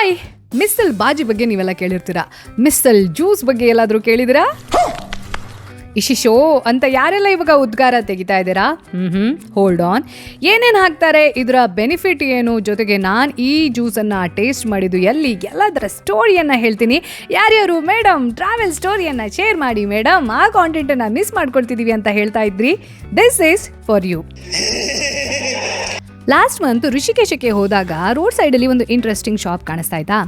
Hi ಮಿಸ್ಸಲ್ ಬಾಜಿ ಬಗ್ಗೆ ನೀವೆಲ್ಲ ಕೇಳಿರ್ತೀರಾ? ಮಿಸ್ಸಲ್ juice ಬಗ್ಗೆ ಎಲ್ಲಾದರೂ ಕೇಳಿದಿರಾ? ಇಶಿಶೋ ಅಂತ ಯಾರೆಲ್ಲ ಇವಾಗ ಉದ್ಗಾರ ತೆಗಿತಾ ಇದ್ದೀರಾ? ಹ್ಞೂ ಹ್ಞೂ ಹೋಲ್ಡ್ ಆನ್ ಏನೇನು ಹಾಕ್ತಾರೆ? ಇದರ ಬೆನಿಫಿಟ್ ಏನು? ಜೊತೆಗೆ ನಾನು ಈ ಜ್ಯೂಸನ್ನು ಟೇಸ್ಟ್ ಮಾಡಿದ್ದು ಎಲ್ಲಿ? ಎಲ್ಲದರ ಸ್ಟೋರಿಯನ್ನು ಹೇಳ್ತೀನಿ. ಯಾರ್ಯಾರು ಮೇಡಮ್ ಟ್ರಾವೆಲ್ ಸ್ಟೋರಿಯನ್ನು ಶೇರ್ ಮಾಡಿ ಮೇಡಮ್ ಆ ಕಾಂಟೆಂಟನ್ನು ಮಿಸ್ ಮಾಡ್ಕೊಳ್ತಿದ್ದೀವಿ ಅಂತ ಹೇಳ್ತಾ ಇದ್ರಿ. This is for you last month ಋಷಿಕೇಶಕ್ಕೆ ಹೋದಾಗ ರೋಡ್ ಸೈಡಲ್ಲಿ ಒಂದು ಇಂಟ್ರೆಸ್ಟಿಂಗ್ ಶಾಪ್ ಕಾಣಿಸ್ತಾ ಇತ್ತಾ?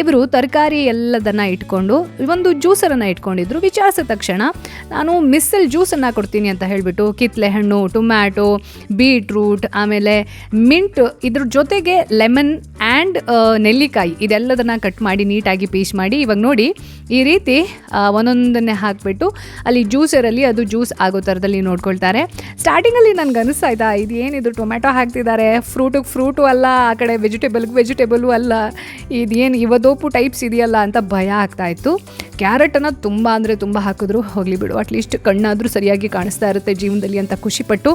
ಇವರು ತರಕಾರಿ ಎಲ್ಲದನ್ನ ಇಟ್ಕೊಂಡು, ಒಂದು ಜ್ಯೂಸರನ್ನು ಇಟ್ಕೊಂಡಿದ್ರು. ವಿಚಾರಿಸಿದ ತಕ್ಷಣ, ನಾನು ಮಿಸ್ಸಲ್ ಜ್ಯೂಸನ್ನು ಕೊಡ್ತೀನಿ ಅಂತ ಹೇಳಿಬಿಟ್ಟು ಕಿತ್ಲೆ ಹಣ್ಣು ಟೊಮ್ಯಾಟೊ ಬೀಟ್ರೂಟ್ ಆಮೇಲೆ ಮಿಂಟ್ ಇದ್ರ ಜೊತೆಗೆ ಲೆಮನ್ ಆ್ಯಂಡ್ ನೆಲ್ಲಿಕಾಯಿ, ಇದೆಲ್ಲದನ್ನ ಕಟ್ ಮಾಡಿ ನೀಟಾಗಿ ಪೀಸ್ ಮಾಡಿ ಇವಾಗ ನೋಡಿ ಈ ರೀತಿ ಒಂದೊಂದನ್ನೇ ಹಾಕಿಬಿಟ್ಟು ಅಲ್ಲಿ ಜ್ಯೂಸರಲ್ಲಿ ಅದು ಜ್ಯೂಸ್ ಆಗೋ ಥರದಲ್ಲಿ ನೋಡ್ಕೊಳ್ತಾರೆ. ಸ್ಟಾರ್ಟಿಂಗಲ್ಲಿ ನನಗೆ ಅನಿಸ್ತಾಯ್ತಾ ಇದು ಏನಿದು ಟೊಮೆಟೊ ಹಾಕ್ತಿದ್ದಾರೆ? ಫ್ರೂಟಿಗೆ ಫ್ರೂಟು ಅಲ್ಲ, ಆ ಕಡೆ ವೆಜಿಟೇಬಲ್ಗೆ ವೆಜಿಟೇಬಲು ಅಲ್ಲ. ಇದೇನು ಇವದೋಪು ಟೈಪ್ಸ್ ಇದೆಯಲ್ಲ ಅಂತ ಭಯ ಆಗ್ತಾ ಇತ್ತು. ಕ್ಯಾರೆಟನ್ನು ತುಂಬ ಅಂದರೆ ತುಂಬ ಹಾಕಿದ್ರು, ಹೋಗಲಿ ಬಿಡು. ಅಟ್ಲೀಸ್ಟ್ ಕಣ್ಣಾದರೂ ಸರಿಯಾಗಿ ಕಾಣಿಸ್ತಾ ಇರುತ್ತೆ ಜೀವನದಲ್ಲಿ ಅಂತ ಖುಷಿಪಟ್ಟು.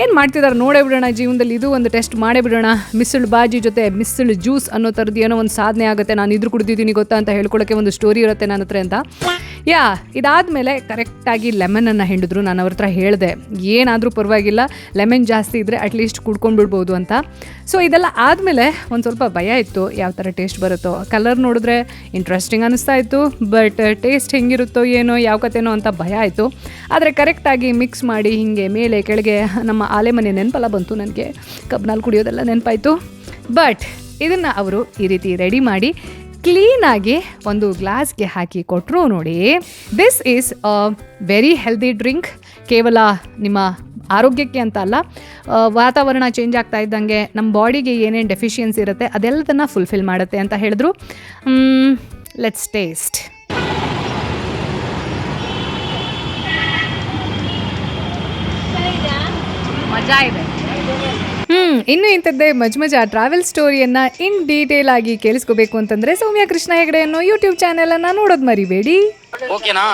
ಏನು ಮಾಡ್ತಿದ್ದಾರೆ ನೋಡೇ ಬಿಡೋಣ ಜೀವನದಲ್ಲಿ, ಇದು ಒಂದು ಟೆಸ್ಟ್ ಮಾಡೇ ಬಿಡೋಣ. ಮಿಸ್ಸಳು ಬಾಜಿ ಜೊತೆ ಮಿಸ್ಸಳು ಜ್ಯೂಸ್ ಅನ್ನೋ ಥರದ್ದು ಏನೋ ಒಂದು ಸಾಧನೆ ಆಗುತ್ತೆ, ನಾನು ಇದ್ರು ಕುಡಿದಿದ್ದೀನಿ ಗೊತ್ತಾ ಅಂತ ಹೇಳ್ಕೊಳ್ಳೋಕ್ಕೆ ಒಂದು ಸ್ಟೋರಿ ಇರುತ್ತೆ ನನ್ನ ಹತ್ರ ಅಂತ. ಯಾ, ಇದಾದಮೇಲೆ ಕರೆಕ್ಟಾಗಿ ಲೆಮನನ್ನು ಹಿಂಡಿದ್ರು, ನಾನು ಅವ್ರ ಹತ್ರ ಹೇಳಿದೆ, ಏನಾದರೂ ಪರವಾಗಿಲ್ಲ ಲೆಮನ್ ಜಾಸ್ತಿ ಇದ್ದರೆ ಅಟ್ಲೀಸ್ಟ್ ಕುಡ್ಕೊಂಡು ಬಿಡ್ಬೋದು ಅಂತ. ಸೊ ಇದೆಲ್ಲ ಆದಮೇಲೆ ಒಂದು ಸ್ವಲ್ಪ ಭಯ ಇತ್ತು, ಯಾವ ಥರ ಟೇಸ್ಟ್ ಬರುತ್ತೋ. ಕಲರ್ ನೋಡಿದ್ರೆ ಇಂಟ್ರೆಸ್ಟಿಂಗ್ ಅನ್ನಿಸ್ತಾ ಇತ್ತು ಬಟ್ ಟೇಸ್ಟ್ ಹೆಂಗಿರುತ್ತೋ ಏನೋ, ಯಾವ ಕತೆನೋ ಅಂತ ಭಯ ಆಯಿತು. ಆದರೆ ಕರೆಕ್ಟಾಗಿ ಮಿಕ್ಸ್ ಮಾಡಿ ಹೀಗೆ ಮೇಲೆ ಕೆಳಗೆ ನಮ್ಮ ಆಲೆ ಮನೆ ನೆನಪಲ್ಲ ಬಂತು ನನಗೆ. ಕಬ್ನಲ್ಲಿ ಕುಡಿಯೋದೆಲ್ಲ ನೆನಪಾಯಿತು. ಬಟ್ ಇದನ್ನು ಅವರು ಈ ರೀತಿ ರೆಡಿ ಮಾಡಿ ಕ್ಲೀನಾಗಿ ಒಂದು ಗ್ಲಾಸ್ಗೆ ಹಾಕಿ ಕೊಟ್ಟರು ನೋಡಿ. This is a very healthy drink ಕೇವಲ ನಿಮ್ಮ ಆರೋಗ್ಯಕ್ಕೆ ಅಂತ ಅಲ್ಲ ವಾತಾವರಣ ಚೇಂಜ್ ಆಗ್ತಾ ಇದ್ದಂಗೆ ನಮ್ಮ ಬಾಡಿಗೆ ಏನೇನು ಡೆಫಿಷಿಯನ್ಸಿ ಇರುತ್ತೆ ಅದೆಲ್ಲದನ್ನು ಫುಲ್ಫಿಲ್ ಮಾಡುತ್ತೆ ಅಂತ ಹೇಳಿದ್ರು. ಲೆಟ್ಸ್ ಟೇಸ್ಟ್ ಮಜಾ ಇದೆ. ಹ್ಮ್, ಇನ್ನು ಇಂಥದ್ದೇ ಮಜ್ ಮಜಾ ಟ್ರಾವೆಲ್ ಸ್ಟೋರಿಯನ್ನ ಇನ್ ಡೀಟೇಲ್ ಆಗಿ ಕೇಳಿಸ್ಕೋಬೇಕು ಅಂತಂದ್ರೆ ಸೌಮ್ಯ ಕೃಷ್ಣ ಹೆಗಡೆ ಅನ್ನೋ ಯೂಟ್ಯೂಬ್ ಚಾನೆಲ್ ಅನ್ನ ನೋಡೋದ್ ಮರಿಬೇಡಿ. ಓಕೆನಾ